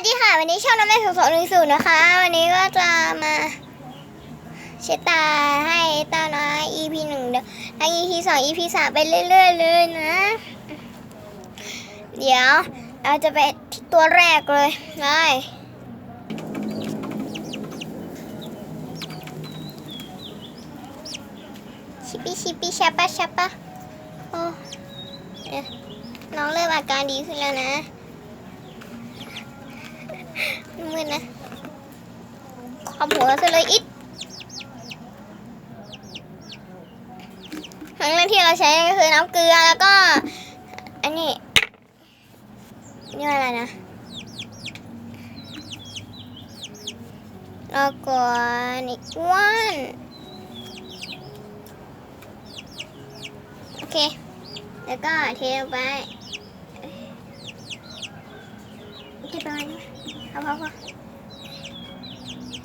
สดีค่ะ วันนี้ช่องน้ำแม่สองสองหนึ่งศูนย์นะคะ วันนี้ก็จะมาเช็ดตาให้ตาน้อย EP หนึ่งเดี๋ยวทั้ง EP สอง EP สามไปเรื่อยๆเลยนะ เดี๋ยวเราจะไปที่ตัวแรกเลยได้ชิปปี้ชิปปี้ชัปปะชัปปะโอ้น้องเริ่มอาการดีขึ้นแล้วนะ มืดนะขอบหัวซะเลยอิดครั้งแรกที่เราใช้ก็คือน้ำเกลือแล้วก็ อันนี้นี่อะไรนะ แล้วก็นี่อ้วนโอเค แล้วก็เทลงไปเทไป ไหมพอพอ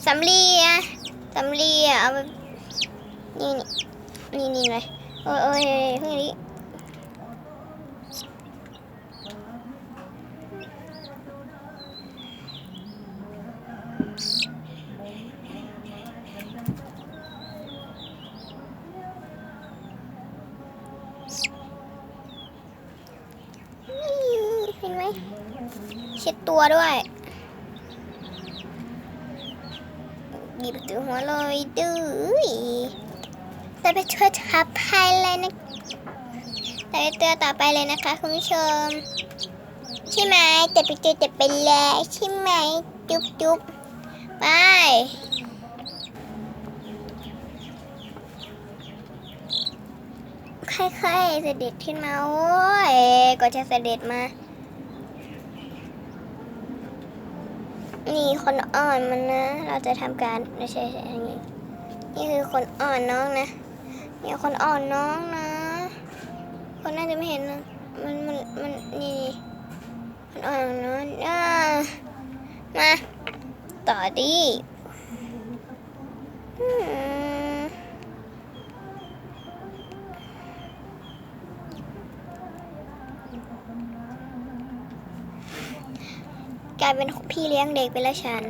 สำลีอะสำลีอะเอาไปนี่นี่นี่เลยโอ้ยโอ้ยเพิ่งนี้เห็นไหมเช็ดตัวด้วย หยิบถือหัวเลยดื้อแต่ไปช่วยทับภายเลยนะแต่ไปเตือนต่อไปเลยนะคะคุณผู้ชม ใช่ไหมแต่ไปเจอแต่ไปแล้วใช่ไหมจุ๊บจุ๊บไปค่อยๆเสด็จขึ้นมาโอ้ยก็จะเสด็จมา นี่คนอ่อนมันนะ เราจะทำการไม่ใช่ใช่อย่างนี้ นี่คือคนอ่อนน้องนะนี่คนอ่อนน้องนะ คนน่าจะไม่เห็นนะมันมันมันนี่คนอ่อนน้องอ่ามาต่อดีอืมายเป็นพี่เลี้ยงเด็กไปแล้วฉัน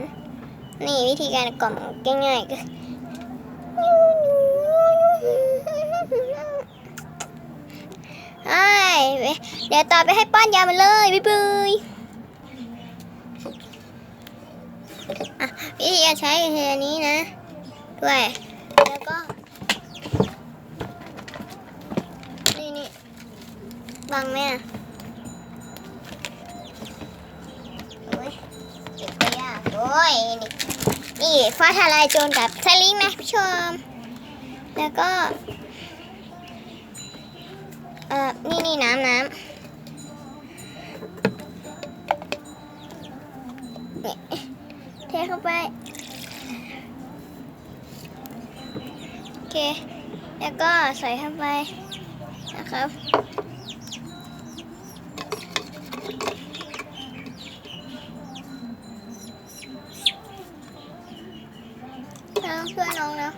นี่วิธีการกล่อมง่ายๆก็ไอ้เดี๋ยวต่อไปให้ป้อนยามันเลยบ๊ายบายอะวิธีการใช้คืออันนี้นะ ด้วย แล้วก็ นี่นี่บังไหมอะ โอ้ยเก็บไป ยากโอ้ยนี่นี่ฟ้าทลายโจรกับสลิงนะผู้ชม แล้วก็ เอ่อ นี่นี่น้ำน้ำนี่เทเข้าไป โอเค แล้วก็ใส่เข้าไปนะครับ น้องช่วยน้องนะ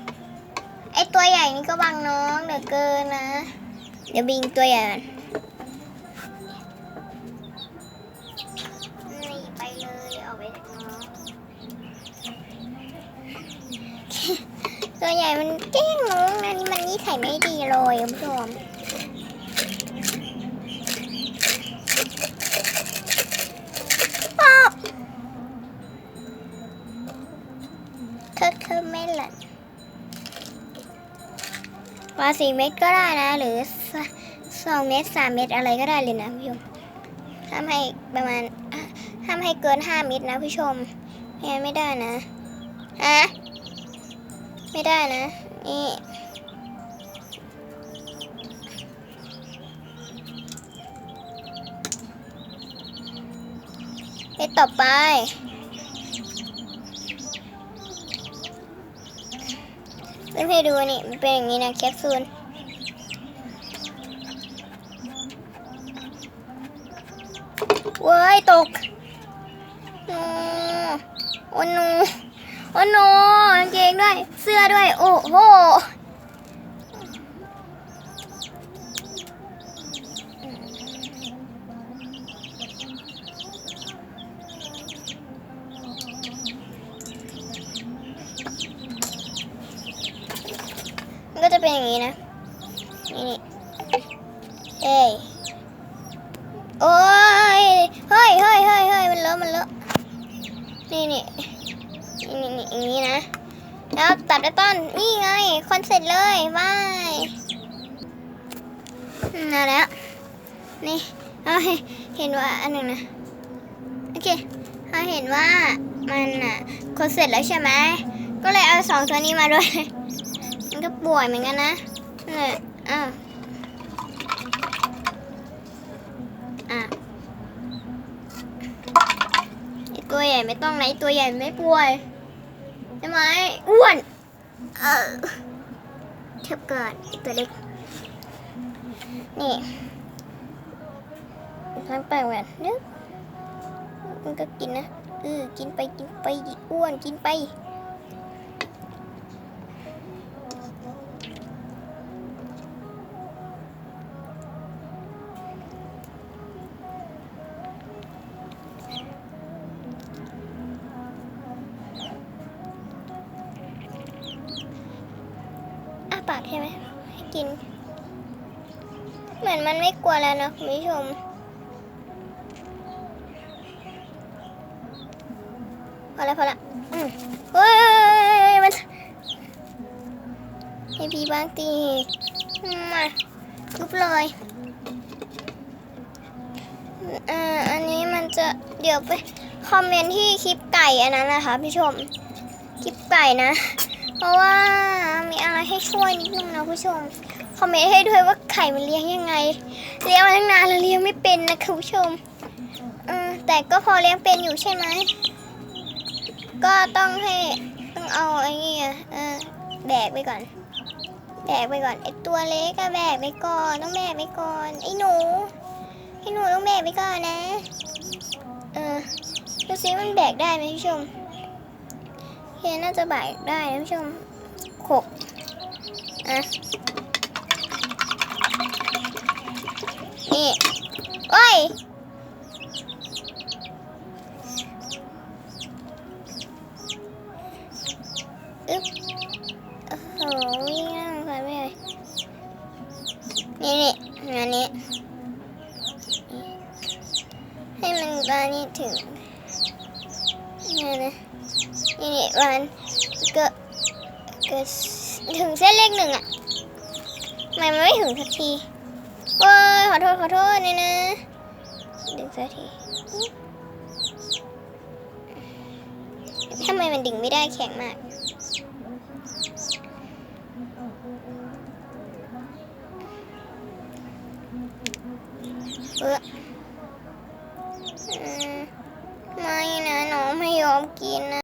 ไอตัวให ญ่นี่ก็บังน้องเหลือเกินนะ เดี๋ยวบิงตัวใหญ่ก่อนนี่ไปเลยเอาไปจากน้อง ตัวใหญ่มันแกล้งน้องนะนี่มันนิสัยไม่ดีเลยคุณผู้ชมอ้าวเธอเธอไม่หลัน ว่าสี่เม็ดก็ได้นะ หรือสองเม็ดสามเม็ดอะไรก็ได้เลยนะผู้ชมห้ามให้ประมาณห้ามให้เกินห้าเม็ดนะผู้ชมไม่งั้นไม่ได้นะฮะไม่ได้นะนี่เม็ดต่อไป เพื่อนให้ดูนี่มันเป็นอย่างนี้นะแคปซูลเว้ยตกโอ้โอ้โนโอ้โนกางเกงด้วย เสื้อด้วย โอ้โห เป็นอย่างนี้นะ นี่เอ้ยโอ้ยเฮ้ยเฮ้ยเฮ้ยเฮ้ยมันเลอะมันเลอะนี่นี่นี่นี่อย่างนี้นะแล้วตัดได้ต้นนี่ไงคอนเสร็จเลยบายมาแล้วนี่เอาเห็นเห็นว่าอันหนึ่งนะโอเคเขาเห็นว่ามันอะคอนเสร็จแล้วใช่ไหมก็เลยเอาสองตัวนี้มาด้วย มันก็ป่วยเหมือนกันนะเนี่ยอ้าวอะไอตัวใหญ่ไม่ต้องนะไอตัวใหญ่ไม่ป่วยใช่ไหมอ้วน เออเทียบก่อนไอตัวเล็ก นี่ทั้งแปลงแหวนนึกมันก็กินนะเออกินไปกินไปอ้วนกินไป ใช่ไหมให้กิน เหมือนมันไม่กลัวแล้วนะคุณผู้ชมพอแล้วพอแล้วอืมเฮ้ยมันให้พี่บางตีมาทุบเลยอ่าอันนี้มันจะเดี๋ยวไปคอมเมนต์ที่คลิปไก่อันนั้นนะคะพี่ชม คลิปไก่นะ ราะว่ามีอะไรให้ช่วยนิดนึงนะผู้ชม คอมเมนต์ให้ด้วยว่าไข่มันเลี้ยงยังไง เลี้ยงมาตั้งนานแล้วเลี้ยงไม่เป็นนะคุณผู้ชมอแต่ก็พอเลี้ยงเป็นอยู่ใช่ไหม ก็ต้องให้ต้องเอาไอ้นี่เออแบกไปก่อน แบกไปก่อนไอ้ตัวเล็กก็แบกไปก่อนต้องแบกไปก่อนไอ้หนูไอ้หนูต้องแบกไปก่อนนะ เออดูซิมันแบกได้ไหมผู้ชม น่าจะแบกได้นะผู้ชมขกอะนี่โอ้ยอึ๊บโอ้โหวิ่งนั่งไปไม่เลยนี่นี่อันนี้ให้มันตอนนี้ถึงนี่นะ นี่นี่วันเกิดเกิดถึงเส้นเลขหนึ่งอะทำไมมันไม่ถึงสักทีโอ้ยขอโทษขอโทษนี่นะดึงสักทีทำไมมันดึงไม่ได้แข็งมากเออไม่นะน้องไม่ยอมกินนะ